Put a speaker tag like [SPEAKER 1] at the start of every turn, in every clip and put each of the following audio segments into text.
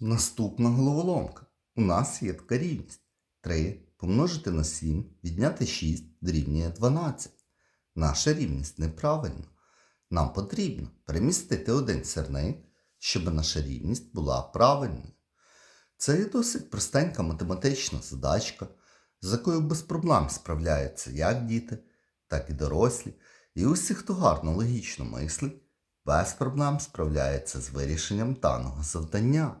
[SPEAKER 1] Наступна головоломка. У нас є така рівність. 3 помножити на 7, відняти 6 дорівнює 12. Наша рівність неправильна. Нам потрібно перемістити один сірник, щоб наша рівність була правильною. Це є досить простенька математична задачка, з якою без проблем справляються як діти, так і дорослі. І усі, хто гарно логічно мислить, без проблем справляється з вирішенням даного завдання.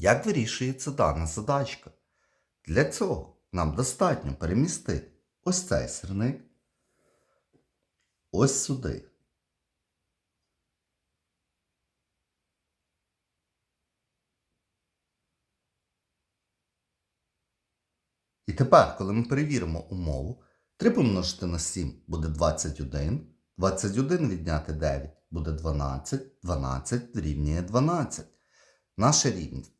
[SPEAKER 1] Як вирішується дана задачка? Для цього нам достатньо перемістити ось цей сірник ось сюди. І тепер, коли ми перевіримо умову, 3 помножити на 7 буде 21, 21 відняти 9 буде 12, 12 дорівнює 12. Наша рівність